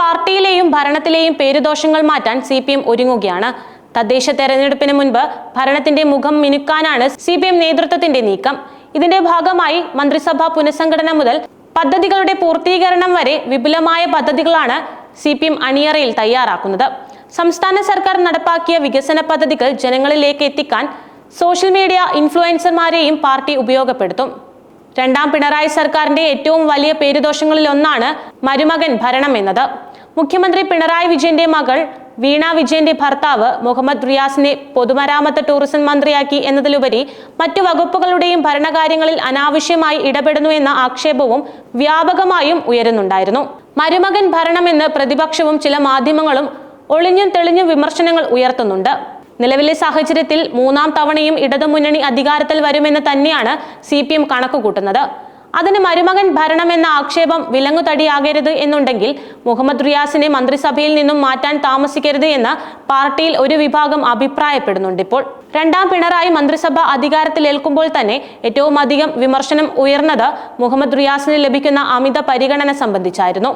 പാർട്ടിയിലെയും ഭരണത്തിലെയും പേരുദോഷങ്ങൾ മാറ്റാൻ C P M ഒരുങ്ങുകയാണ്. തദ്ദേശ തെരഞ്ഞെടുപ്പിന് മുൻപ് ഭരണത്തിന്റെ മുഖം മിനുക്കാനാണ് സി പി എം നേതൃത്വത്തിന്റെ നീക്കം. ഇതിന്റെ ഭാഗമായി മന്ത്രിസഭാ പുനഃസംഘടന മുതൽ പദ്ധതികളുടെ പൂർത്തീകരണം വരെ വിപുലമായ പദ്ധതികളാണ് സി പി എം അണിയറയിൽ തയ്യാറാക്കുന്നത്. സംസ്ഥാന സർക്കാർ നടപ്പാക്കിയ വികസന പദ്ധതികൾ ജനങ്ങളിലേക്ക് എത്തിക്കാൻ സോഷ്യൽ മീഡിയ ഇൻഫ്ലുവൻസർമാരെയും പാർട്ടി ഉപയോഗപ്പെടുത്തും. രണ്ടാം പിണറായി സർക്കാരിന്റെ ഏറ്റവും വലിയ പേരുദോഷങ്ങളിലൊന്നാണ് മരുമകൻ ഭരണം എന്നത്. മുഖ്യമന്ത്രി പിണറായി വിജയന്റെ മകൾ വീണ വിജയന്റെ ഭർത്താവ് മുഹമ്മദ് റിയാസിനെ പൊതുമരാമത്ത് ടൂറിസം മന്ത്രിയാക്കി എന്നതിലുപരി മറ്റു വകുപ്പുകളുടെയും ഭരണകാര്യങ്ങളിൽ അനാവശ്യമായി ഇടപെടുന്നു എന്ന ആക്ഷേപവും വ്യാപകമായും ഉയരുന്നുണ്ടായിരുന്നു. മരുമകൻ ഭരണമെന്ന് പ്രതിപക്ഷവും ചില മാധ്യമങ്ങളും ഒളിഞ്ഞും തെളിഞ്ഞും വിമർശനങ്ങൾ ഉയർത്തുന്നുണ്ട്. നിലവിലെ സാഹചര്യത്തിൽ മൂന്നാം തവണയും ഇടതുമുന്നണി അധികാരത്തിൽ വരുമെന്ന് തന്നെയാണ് സി പി എം കണക്കുകൂട്ടുന്നത്. അതിന് മരുമകൻ ഭരണമെന്ന ആക്ഷേപം വിലങ്ങുതടിയാകരുത് എന്നുണ്ടെങ്കിൽ മുഹമ്മദ് റിയാസിനെ മന്ത്രിസഭയിൽ നിന്നും മാറ്റാൻ താമസിക്കരുത് എന്ന് പാർട്ടിയിൽ ഒരു വിഭാഗം അഭിപ്രായപ്പെടുന്നുണ്ട് ഇപ്പോൾ. രണ്ടാം പിണറായി മന്ത്രിസഭ അധികാരത്തിലേൽക്കുമ്പോൾ തന്നെ ഏറ്റവും അധികം വിമർശനം ഉയർന്നത് മുഹമ്മദ് റിയാസിന് ലഭിക്കുന്ന അമിത പരിഗണന സംബന്ധിച്ചായിരുന്നു.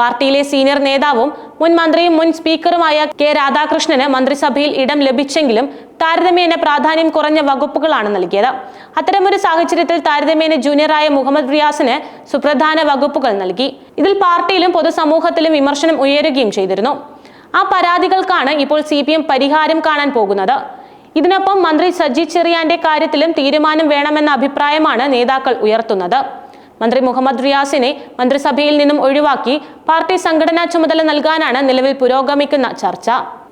പാർട്ടിയിലെ സീനിയർ നേതാവും മുൻ മന്ത്രിയും മുൻ സ്പീക്കറുമായ കെ രാധാകൃഷ്ണന് മന്ത്രിസഭയിൽ ഇടം ലഭിച്ചെങ്കിലും താരതമ്യേന പ്രാധാന്യം കുറഞ്ഞ വകുപ്പുകളാണ് നൽകിയത്. അത്തരമൊരു സാഹചര്യത്തിൽ താരതമ്യേന ജൂനിയറായ മുഹമ്മദ് റിയാസിന് സുപ്രധാന വകുപ്പുകൾ നൽകി. ഇതിൽ പാർട്ടിയിലും പൊതുസമൂഹത്തിലും വിമർശനം ഉയരുകയും ചെയ്തിരുന്നു. ആ പരാതികൾക്കാണ് ഇപ്പോൾ സി പരിഹാരം കാണാൻ പോകുന്നത്. ഇതിനൊപ്പം മന്ത്രി സജി ചെറിയാന്റെ കാര്യത്തിലും തീരുമാനം വേണമെന്ന അഭിപ്രായമാണ് നേതാക്കൾ ഉയർത്തുന്നത്. മന്ത്രി മുഹമ്മദ് റിയാസിനെ മന്ത്രിസഭയിൽ നിന്നും ഒഴിവാക്കി പാർട്ടി സംഘടനാ ചുമതല നൽകാനാണ് നിലവിൽ പുരോഗമിക്കുന്ന ചർച്ച.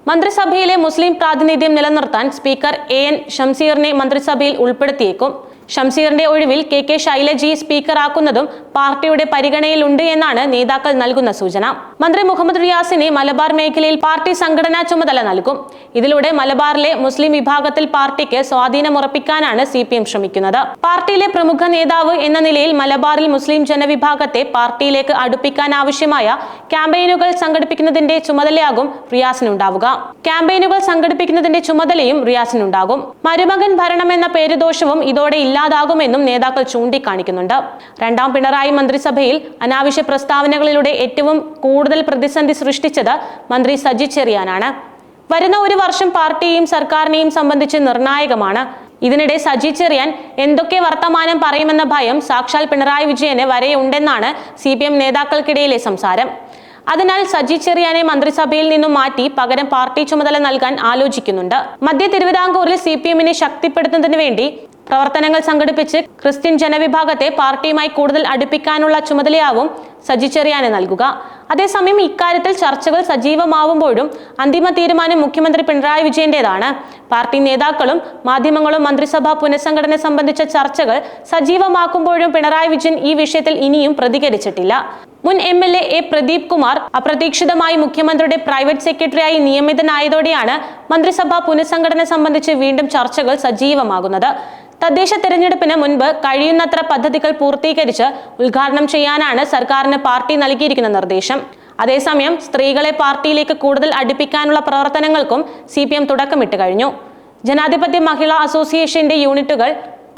മന്ത്രിസഭയിലെ മുസ്ലിം പ്രാതിനിധ്യം നിലനിർത്താൻ സ്പീക്കർ എ എൻ ഷംസീറിനെ മന്ത്രിസഭയിൽ ഉൾപ്പെടുത്തിയേക്കും. ഷംസീറിന്റെ ഒഴിവിൽ കെ കെ ശൈലജി സ്പീക്കറാക്കുന്നതും പാർട്ടിയുടെ പരിഗണനയിലുണ്ട് എന്നാണ് നേതാക്കൾ നൽകുന്ന സൂചന. മന്ത്രി മുഹമ്മദ് റിയാസിനെ മലബാർ മേഖലയിൽ പാർട്ടി സംഘടനാ ചുമതല നൽകും. ഇതിലൂടെ മലബാറിലെ മുസ്ലിം വിഭാഗത്തിൽ പാർട്ടിക്ക് സ്വാധീനമുറപ്പിക്കാനാണ് സി പി എം ശ്രമിക്കുന്നത്. പാർട്ടിയിലെ പ്രമുഖ നേതാവ് എന്ന നിലയിൽ മലബാറിൽ മുസ്ലിം ജനവിഭാഗത്തെ പാർട്ടിയിലേക്ക് അടുപ്പിക്കാൻ ആവശ്യമായ ക്യാമ്പയിനുകൾ സംഘടിപ്പിക്കുന്നതിന്റെ ചുമതലയാകും റിയാസിനുണ്ടാവുക. ക്യാമ്പയിനുകൾ സംഘടിപ്പിക്കുന്നതിന്റെ ചുമതലയും റിയാസിനുണ്ടാകും. മരുമകൻ ഭരണം എന്ന പേരുദോഷവും ഇതോടെ ഇല്ലാതാകുമെന്നും നേതാക്കൾ ചൂണ്ടിക്കാണിക്കുന്നുണ്ട്. രണ്ടാം പിണറായി മന്ത്രിസഭയിൽ അനാവശ്യ പ്രസ്താവനകളിലൂടെ ഏറ്റവും കൂടുതൽ പ്രതിസന്ധി സൃഷ്ടിച്ചത് മന്ത്രി സജി ചെറിയാനാണ്. വരുന്ന ഒരു വർഷം പാർട്ടിയെയും സർക്കാരിനെയും സംബന്ധിച്ച് നിർണായകമാണ്. ഇതിനിടെ സജി ചെറിയാൻ എന്തൊക്കെ വർത്തമാനം പറയുമെന്ന ഭയം സാക്ഷാൽ പിണറായി വിജയന് വരെ ഉണ്ടെന്നാണ് സി പി എം നേതാക്കൾക്കിടയിലെ സംസാരം. അതിനാൽ സജി ചെറിയാനെ മന്ത്രിസഭയിൽ നിന്നും മാറ്റി പകരം പാർട്ടി ചുമതല നൽകാൻ ആലോചിക്കുന്നുണ്ട്. മധ്യ തിരുവിതാംകൂറിൽ സി പി എമ്മിനെ ശക്തിപ്പെടുത്തുന്നതിന് വേണ്ടി പ്രവർത്തനങ്ങൾ സംഘടിപ്പിച്ച് ക്രിസ്ത്യൻ ജനവിഭാഗത്തെ പാർട്ടിയുമായി കൂടുതൽ അടുപ്പിക്കാനുള്ള ചുമതലയാവും സജി ചെറിയാന് നൽകുക. അതേസമയം ഇക്കാര്യത്തിൽ ചർച്ചകൾ സജീവമാവുമ്പോഴും അന്തിമ തീരുമാനം മുഖ്യമന്ത്രി പിണറായി വിജയന്റേതാണ്. പാർട്ടി നേതാക്കളും മാധ്യമങ്ങളും മന്ത്രിസഭാ പുനഃസംഘടന സംബന്ധിച്ച ചർച്ചകൾ സജീവമാക്കുമ്പോഴും പിണറായി വിജയൻ ഈ വിഷയത്തിൽ ഇനിയും പ്രതികരിച്ചിട്ടില്ല. മുൻ M L A A Pradeep Kumar അപ്രതീക്ഷിതമായി മുഖ്യമന്ത്രിയുടെ പ്രൈവറ്റ് സെക്രട്ടറിയായി നിയമിതനായതോടെയാണ് മന്ത്രിസഭാ പുനഃസംഘടന സംബന്ധിച്ച് വീണ്ടും ചർച്ചകൾ സജീവമാകുന്നത്. തദ്ദേശ തെരഞ്ഞെടുപ്പിന് മുൻപ് കഴിയുന്നത്ര പദ്ധതികൾ പൂർത്തീകരിച്ച് ഉദ്ഘാടനം ചെയ്യാനാണ് സർക്കാരിന് പാർട്ടി നൽകിയിരിക്കുന്ന നിർദ്ദേശം. അതേസമയം സ്ത്രീകളെ പാർട്ടിയിലേക്ക് കൂടുതൽ അടുപ്പിക്കാനുള്ള പ്രവർത്തനങ്ങൾക്കും സി പി എം തുടക്കമിട്ട് കഴിഞ്ഞു. ജനാധിപത്യ മഹിളാ അസോസിയേഷന്റെ യൂണിറ്റുകൾ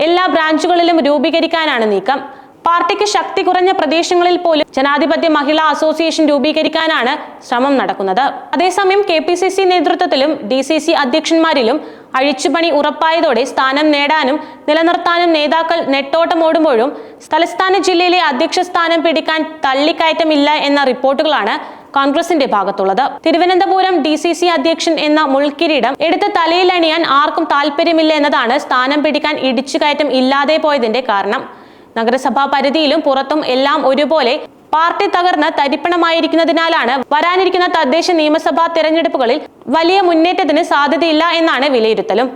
എല്ലാ ബ്രാഞ്ചുകളിലും രൂപീകരിക്കാനാണ് നീക്കം. പാർട്ടിക്ക് ശക്തി കുറഞ്ഞ പ്രദേശങ്ങളിൽ പോലും ജനാധിപത്യ മഹിളാ അസോസിയേഷൻ രൂപീകരിക്കാനാണ് ശ്രമം നടക്കുന്നത്. അതേസമയം കെ പി സി സി നേതൃത്വത്തിലും ഡി സി സി അധ്യക്ഷന്മാരിലും അഴിച്ചുപണി ഉറപ്പായതോടെ സ്ഥാനം നേടാനും നിലനിർത്താനും നേതാക്കൾ നെട്ടോട്ടമോടുമ്പോഴും തലസ്ഥാന ജില്ലയിലെ അധ്യക്ഷ സ്ഥാനം പിടിക്കാൻ തള്ളിക്കയറ്റമില്ല എന്ന റിപ്പോർട്ടുകളാണ് കോൺഗ്രസിന്റെ ഭാഗത്തുള്ളത്. തിരുവനന്തപുരം ഡി സി സി അധ്യക്ഷൻ എന്ന മുൾക്കിരീടം എടുത്ത് തലയിലണിയാൻ ആർക്കും താല്പര്യമില്ല എന്നതാണ് സ്ഥാനം പിടിക്കാൻ ഇടിച്ചുകയറ്റം ഇല്ലാതെ പോയതിന്റെ കാരണം. നഗരസഭാ പരിധിയിലും പുറത്തും എല്ലാം ഒരുപോലെ പാർട്ടി തകർന്ന് തരിപ്പണമായിരിക്കുന്നതിനാലാണ് വരാനിരിക്കുന്ന തദ്ദേശ നിയമസഭാ തെരഞ്ഞെടുപ്പുകളിൽ വലിയ മുന്നേറ്റത്തിന് സാധ്യതയില്ല എന്നാണ് വിലയിരുത്തലും.